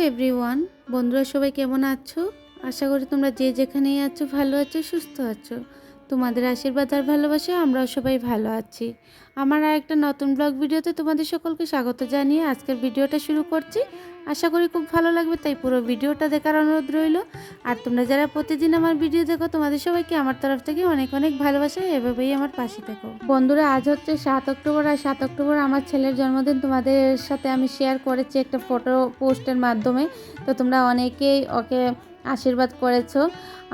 Everyone বন্ধুরা সবাই কেমন আছো? আশা করি তোমরা যে যেখানেই আছো, ভালো আছো, সুস্থ আছো। তোমাদের আশীর্বাদ আর ভালোবাসা, আমরাও সবাই ভালো আছি। আমার আর একটা নতুন ব্লগ ভিডিওতে তোমাদের সকলকে স্বাগত জানিয়ে আজকের ভিডিওটা শুরু করছি। আশা করি খুব ভালো লাগবে, তাই পুরো ভিডিওটা দেখার অনুরোধ রইল। আর তোমরা যারা প্রতিদিন আমার ভিডিও দেখো, তোমাদের সবাইকে আমার তরফ থেকে অনেক অনেক ভালোবাসা, এভাবেই আমার পাশে থেকো। বন্ধুরা, আজ হচ্ছে সাত অক্টোবর, আর সাত অক্টোবর আমার ছেলের জন্মদিন। তোমাদের সাথে আমি শেয়ার করেছি একটা ফটো পোস্টের মাধ্যমে। তো তোমরা অনেকেই ওকে আশীর্বাদ করেছ।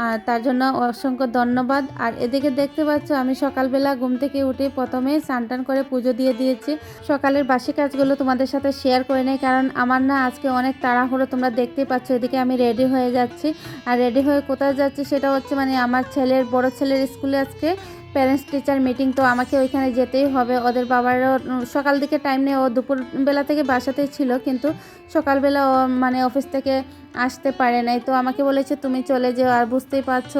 আর তার জন্য অসংখ্য ধন্যবাদ। আর এদিকে দেখতে পাচ্ছ, আমি সকালবেলা ঘুম থেকে উঠে প্রথমে স্নান করে পুজো দিয়ে দিয়েছি। সকালের বাসি কাজগুলো তোমাদের সাথে শেয়ার করে নেই, কারণ আমার না আজকে অনেক তাড়াহুড়ো তোমরা দেখতে পাচ্ছ। এদিকে আমি রেডি হয়ে যাচ্ছি। আর রেডি হয়ে কোথায় যাচ্ছি সেটা হচ্ছে মানে আমার ছেলের, বড় ছেলের স্কুলে আজকে প্যারেন্টস টিচার মিটিং তো আমাকে ওইখানে যেতেই হবে। ওদের বাবারও সকাল দিকে টাইম নেই, ও দুপুরবেলা থেকে বাসাতেই ছিল, কিন্তু সকালবেলা ও মানে অফিস থেকে আসতে পারে নাই। তো আমাকে বলেছে, তুমি চলে যেও। আর বুঝতেই পারছ,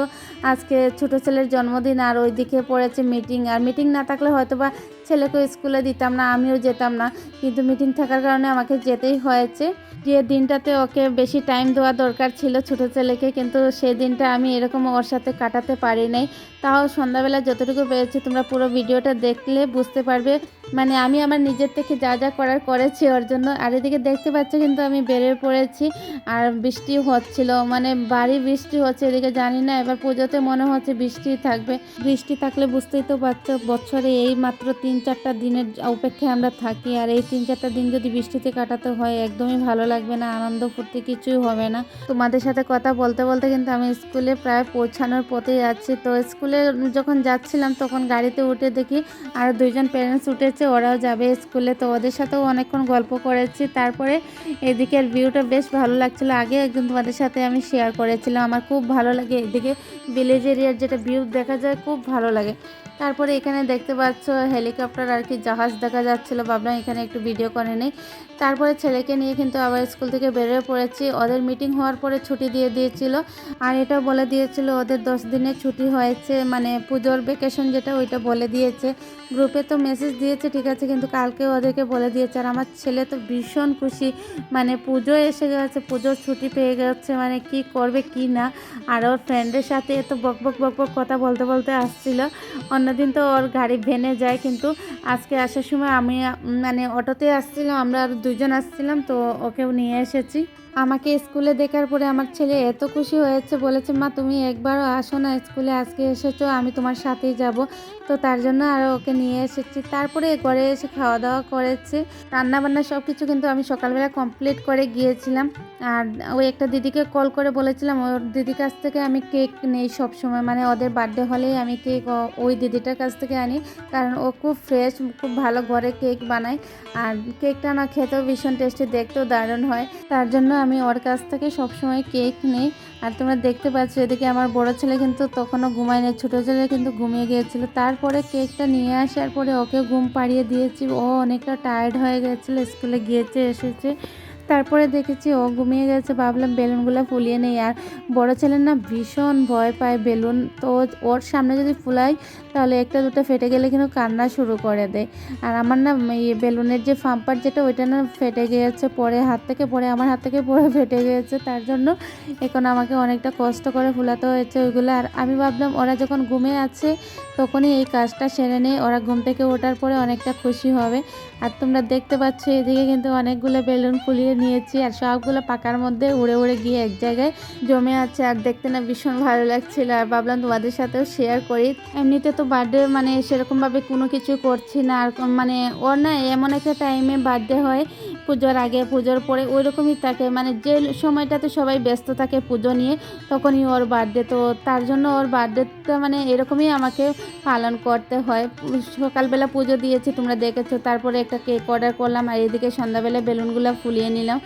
আজকে ছোটো ছেলের জন্মদিন, আর ওইদিকে পড়েছে মিটিং আর মিটিং না থাকলে হয়তো বা ছেলেকে স্কুলে দিতাম না, আমিও যেতাম না। কিন্তু মিটিং থাকার কারণে আমাকে যেতেই হয়েছে। যে দিনটাতে ওকে বেশি টাইম দেওয়া দরকার ছিল ছোট ছেলেকে, কিন্তু সেই দিনটা আমি এরকম ওর সাথে কাটাতে পারি নাই। তাও সন্ধ্যাবেলা যতটুকু পেয়েছি তোমরা পুরো ভিডিওটা দেখলে বুঝতে পারবে। মানে আমি আমার নিজের থেকে যা যা করার করেছি ওর জন্য। আর এদিকে দেখতে পাচ্ছ কিন্তু আমি বেরিয়ে পড়েছি আর বৃষ্টি হচ্ছিল। মানে বাড়ি বৃষ্টি হচ্ছে এদিকে, জানি না, এবার পুজোতে মনে হচ্ছে বৃষ্টি থাকবে। বৃষ্টি থাকলে বুঝতেই তো পারছ, বছরে এই মাত্র তিন চারটা দিনের অপেক্ষায় আমরা থাকি। আর এই তিন চারটা দিন যদি বৃষ্টিতে কাটাতে হয়, একদমই ভালো লাগবে না, আনন্দ ফুর্তি কিছুই হবে না। তোমাদের সাথে কথা বলতে বলতে কিন্তু আমি স্কুলে প্রায় পৌঁছানোর পথে যাচ্ছি তো স্কুলে যখন যাচ্ছিলাম, তখন গাড়িতে উঠে দেখি আর দুইজন প্যারেন্টস উঠেছে ওরাও যাবে স্কুলে। তো ওদের সাথেও অনেকক্ষণ গল্প করেছি। তারপরে এদিকের ভিউটা বেশ ভালো লাগছিল। আগে একদিন তোমাদের সাথে আমি শেয়ার করেছিলাম। আমার খুব ভালো লাগে এদিকে ভিলেজ এরিয়ার যেটা ভিউ দেখা যায়, খুব ভালো লাগে। তারপরে এখানে দেখতে পাচ্ছ হেলিকপ্টার আর কি জাহাজ দেখা যাচ্ছিল। ভাবলাম এখানে একটু ভিডিও করে নেই। তারপরে ছেলেকে নিয়ে কিন্তু আবার স্কুল থেকে বেরিয়ে পড়েছি। ওদের মিটিং হওয়ার পরে ছুটি দিয়ে দিয়েছিল। আর এটা বলে দিয়েছিল, ওদের দশ দিনের ছুটি হয়েছে। মানে পুজোর ভেকেশন যেটা, ওইটা বলে দিয়েছে। গ্রুপে তো মেসেজ দিয়েছে, ঠিক আছে, কিন্তু কালকে ওদেরকে বলে দিয়েছে। আর আমার ছেলে তো ভীষণ খুশি। মানে পুজো এসে গেছে, পুজোর ছুটি পেয়ে গেছে। মানে কি করবে, কি না? আর ওর ফ্রেন্ডের সাথে এত বক বক বক বক কথা বলতে বলতে আসছিল। অন্যদিন তো ওর গাড়ি ভেনে যায়, কিন্তু আজকে আসার সময় আমি মানে অটোতে আসছিলাম, আমরা দুজন আসছিলাম, তো ওকেও নিয়ে এসেছি। আমাকে স্কুলে দেখার পরে আমার ছেলে এত খুশি হয়েছে, বলেছে, মা, তুমি একবারও আসো না স্কুলে, আজকে এসেছ, আমি তোমার সাথেই যাব। তো তার জন্য আরও ওকে নিয়ে এসেছি। তারপরে ঘরে এসে খাওয়া দাওয়া করেছে। রান্নাবান্না সব কিছু কিন্তু আমি সকালবেলা কমপ্লিট করে গিয়েছিলাম। আর ওই একটা দিদিকে কল করে বলেছিলাম, ওর দিদির কাছ থেকে আমি কেক নেই সব সময় মানে ওদের বার্থডে হলেই আমি কেক ওই দিদিটার কাছ থেকে আনি। কারণ ও খুব ফ্রেশ খুব ভালো ঘরে কেক বানায়। আর কেকটা না খেতেও ভীষণ টেস্টি দেখতেও দারুণ হয়। তার জন্য আমি ওর কাছ থেকে সবসময় কেক নেই। আর তোমরা দেখতে পাচ্ছ, এদিকে আমার বড় ছেলে কিন্তু তখনও ঘুমায় নেই, ছোটো ছেলে কিন্তু ঘুমিয়ে গিয়েছিল। তারপরে কেকটা নিয়ে আসার পরে ওকে ঘুম পাড়িয়ে দিয়েছি। ও অনেকটা টায়ার্ড হয়ে গেছিল স্কুলে গিয়েছে, এসেছে। তারপরে দেখেছি ও ঘুমিয়ে গেছে ভাবলাম বেলুনগুলো ফুলিয়ে নেই। আর বড় ছেলের না ভীষণ ভয় পায় বেলুন। তো ওর সামনে যদি ফুলাই তাহলে একটা দুটো ফেটে গেলে কিন্তু কান্না শুরু করে দেয়। আর আমার না বেলুনের যে ফাম্পার যেটা, ওইটা না ফেটে গিয়েছে পরে, হাত থেকে পরে, আমার হাত থেকে পরে ফেটে গিয়েছে। তার জন্য এখন আমাকে অনেকটা কষ্ট করে ফুলাতে হয়েছে ওইগুলো। আর আমি ভাবলাম, ওরা যখন ঘুমে আছে, তখনই এই কাজটা সেরে নেই। ওরা ঘুম থেকে ওঠার পরে অনেকটা খুশি হবে। আর তোমরা দেখতে পাচ্ছ, এদিকে কিন্তু অনেকগুলো বেলুন ফুলিয়ে নিয়েছি। আর সবগুলো পাকার মধ্যে উড়ে উড়ে গিয়ে এক জায়গায় জমে আছে। আর দেখতে না ভীষণ ভালো লাগছিল। আর ভাবলাম তোমাদের সাথেও শেয়ার করি। এমনিতে তো বার্থডে মানে সেরকমভাবে কোনো কিছু করছি না। আর মানে ওর না এমন একটা টাইমে বার্থডে হয়, পুজোর আগে, পুজোর পরে ওই রকমই থাকে। মানে যে সময়টাতে সবাই ব্যস্ত থাকে পুজো নিয়ে, তখনই ওর বার্থডে। তো তার জন্য ওর বার্থডেটা মানে এরকমই আমাকে পালন করতে হয়। সকালবেলা পুজো দিয়েছি, তোমরা দেখেছ। তারপরে একটা কেক অর্ডার করলাম আর এদিকে সন্ধ্যাবেলা বেলুনগুলো ফুলিয়ে নিলাম।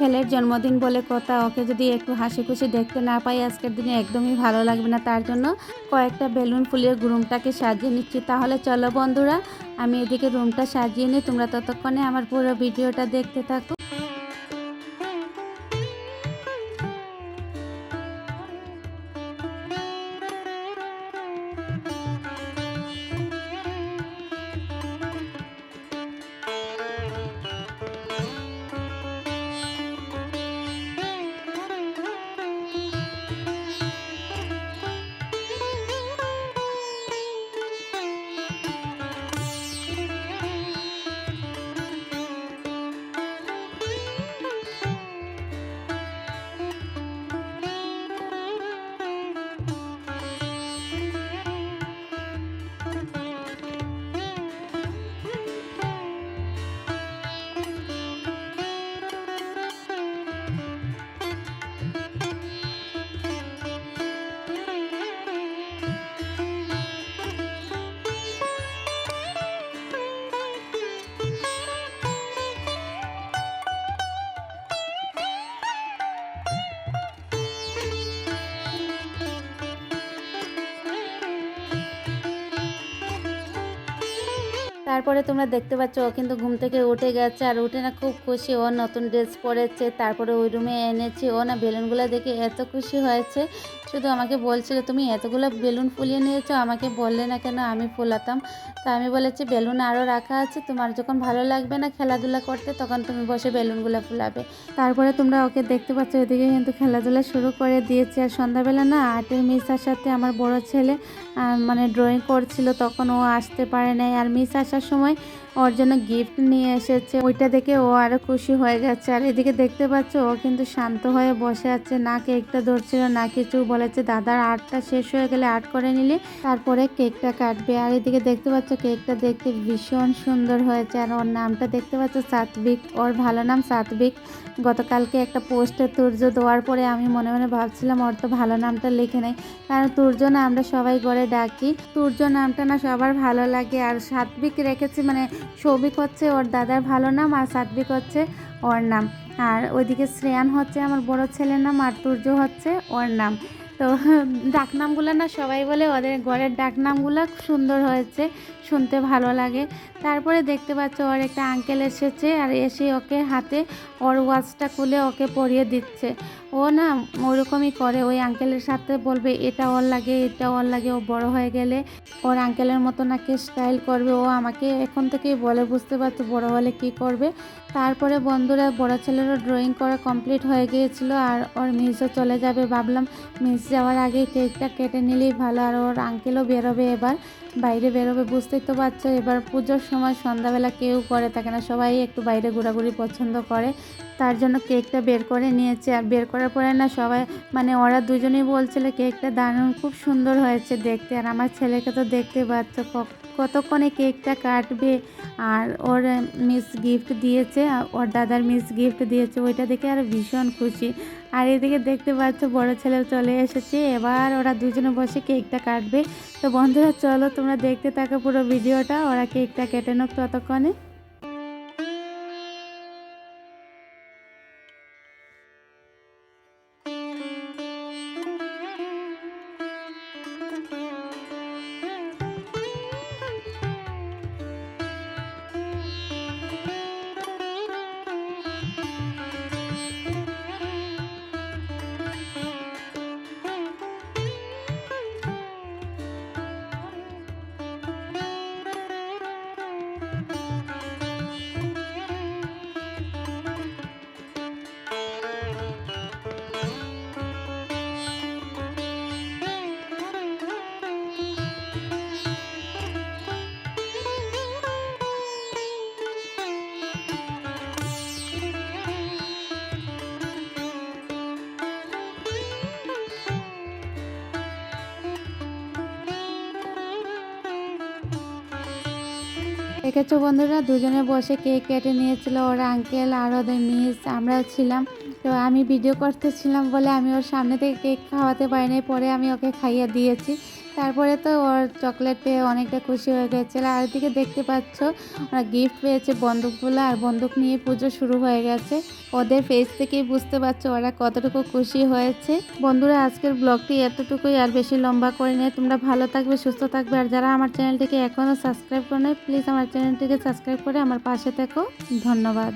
ছেলের জন্মদিন বলে কথা, ওকে যদি একটু হাসি খুশি দেখতে না পাই, আজকের দিনে একদমই ভালো লাগবে না। তার জন্য কয়েকটা বেলুন ফুলের রুমটাকে সাজিয়ে নিচ্ছি। তাহলে চলো বন্ধুরা, আমি এদিকে রুমটা সাজিয়ে নিই। তোমরা ততক্ষণে আমার পুরো ভিডিওটা দেখতে থাকো। তারপরে তোমরা দেখতে পাচ্ছ, ও কিন্তু ঘুম থেকে উঠে গেছে আর উঠে না খুব খুশি। ও নতুন ড্রেস পরেছে, তারপরে ওই রুমে এনেছি। ও না বেলুনগুলো দেখে এত খুশি হয়েছে। শুধু আমাকে বলছিল, তুমি এতগুলো বেলুন ফুলিয়ে নিয়েছো, আমাকে বললে না কেন আমি ফুলাতাম? তো আমি বলেছি, বেলুন আরও রাখা আছে, তোমার যখন ভালো লাগবে না খেলাধুলা করতে, তখন তুমি বসে বেলুনগুলো ফুলাবে। তারপরে তোমরা ওকে দেখতে পাচ্ছ, এদিকে কিন্তু খেলাধুলা শুরু করে দিয়েছে। আর সন্ধ্যাবেলা না আর্টের মিসার সাথে আমার বড় ছেলে মানে ড্রয়িং করছিল, তখন ও আসতে পারে নাই। আর মিস আসার সময় ওর জন্য গিফট নিয়ে এসেছে। ওইটা দেখে ও আরও খুশি হয়ে গেছে আর এদিকে দেখতে পাচ্ছ, ও কিন্তু শান্ত হয়ে বসে আছে। না কেকটা ধরছিল, না কিছু। বলেছে, দাদার আর্টটা শেষ হয়ে গেলে আর্ট করে নিলে, তারপরে কেকটা কাটবে। আর এদিকে দেখতে পাচ্ছ, কেকটা দেখতে ভীষণ সুন্দর হয়েছে। আর ওর নামটা দেখতে পাচ্ছ, সাত্বিক। ওর ভালো নাম সাত্বিক। গতকালকে একটা পোস্টে তুর্য দেওয়ার পরে আমি মনে মনে ভাবছিলাম, ওর তো ভালো নামটা লিখে নেই। কারণ তুর্য না আমরা সবাই করে ডাকি। তুর্য নামটা না সবার ভালো লাগে। আর সাত্বিক রেখেছি মানে সৌভিক হচ্ছে ওর দাদার ভালো নাম আর সাত্বিক হচ্ছে ওর নাম। আর ওইদিকে শ্রেয়ান হচ্ছে আমার বড় ছেলের নাম আর তুর্য হচ্ছে ওর নাম। তো ডাকনামগুলো না সবাই বলে ওদের ঘরের ডাকনামগুলো সুন্দর হয়েছে, শুনতে ভালো লাগে। তারপরে দেখতে পাচ্ছ ওর একটা আঙ্কেল এসেছে আর এসে ওকে হাতে ওর ওয়াচটা খুলে ওকে পরিয়ে দিচ্ছে। ও না ওরকমই করে, ওই আঙ্কেলের সাথে বলবে, এটা ওর লাগে, এটা ওর লাগে, ও বড় হয়ে গেলে ওর আঙ্কেলের মতো নাকি স্টাইল করবে। ও আমাকে এখন থেকেই বলে, বুঝতে পারছ বড় হলে কি করবে? তারপরে বন্ধুরা, বড় ছেলেরও ড্রয়িং করা কমপ্লিট হয়ে গিয়েছিল আর ওর মিসও চলে যাবে ভাবলাম মিস যাওয়ার আগে কেকটা কেটে নিলেই ভালো আর ওর আঙ্কেলও বেরোবে এবার। বাইরে বেরোবে বুঝতেই তো পারছ, এবার পুজোর সময় সন্ধ্যাবেলা কেউ করে থাকে না, সবাই একটু বাইরে ঘোরাঘুরি পছন্দ করে। তার জন্য কেকটা বের করে নিয়েছে। আর বের করার পরে না সবাই মানে ওরা দুজনেই বলছিল, কেকটা দারুণ, খুব সুন্দর হয়েছে দেখতে। আর আমার ছেলেকে তো দেখতে পাচ্ছ কতক্ষণে কেকটা কাটবে। আর ওর মিস গিফট দিয়েছে ওর দাদার মিস গিফট দিয়েছে, ওইটা দেখে আর ভীষণ খুশি। আর এদিকে দেখতে পাচ্ছ, বড় ছেলেও চলে এসেছে, এবার ওরা দুজনে বসে কেকটা কাটবে। তো বন্ধুরা, চলো তোমরা দেখতে থাকো পুরো ভিডিওটা, ওরা কেকটা কেটে নোক ততক্ষণে। দেখেছ বন্ধুরা, দুজনে বসে কেক কেটে নিয়েছিল ওর আঙ্কেল আর ওদের মিস আমরাও ছিলাম। তো আমি ভিডিও করতেছিলাম বলে আমি ওর সামনে থেকে কেক খাওয়াতে পারিনি, পরে আমি ওকে খাইয়ে দিয়েছি। তারপরে তো ওর চকলেট পেয়ে অনেকটা খুশি হয়ে গেছিল। আর এদিকে দেখতে পাচ্ছ, ওরা গিফট পেয়েছে বন্দুকগুলো আর বন্দুক নিয়ে পুজো শুরু হয়ে গেছে। ওদের ফেস থেকেই বুঝতে পারছ ওরা কতটুকু খুশি হয়েছে। বন্ধুরা, আজকের ব্লগটি এতটুকুই, আর বেশি লম্বা করে নিয়ে। তোমরা ভালো থাকবে, সুস্থ থাকবে। আর যারা আমার চ্যানেলটিকে এখনও সাবস্ক্রাইব করে নেয় প্লিজ আমার চ্যানেলটিকে সাবস্ক্রাইব করে আমার পাশে থেকো। ধন্যবাদ।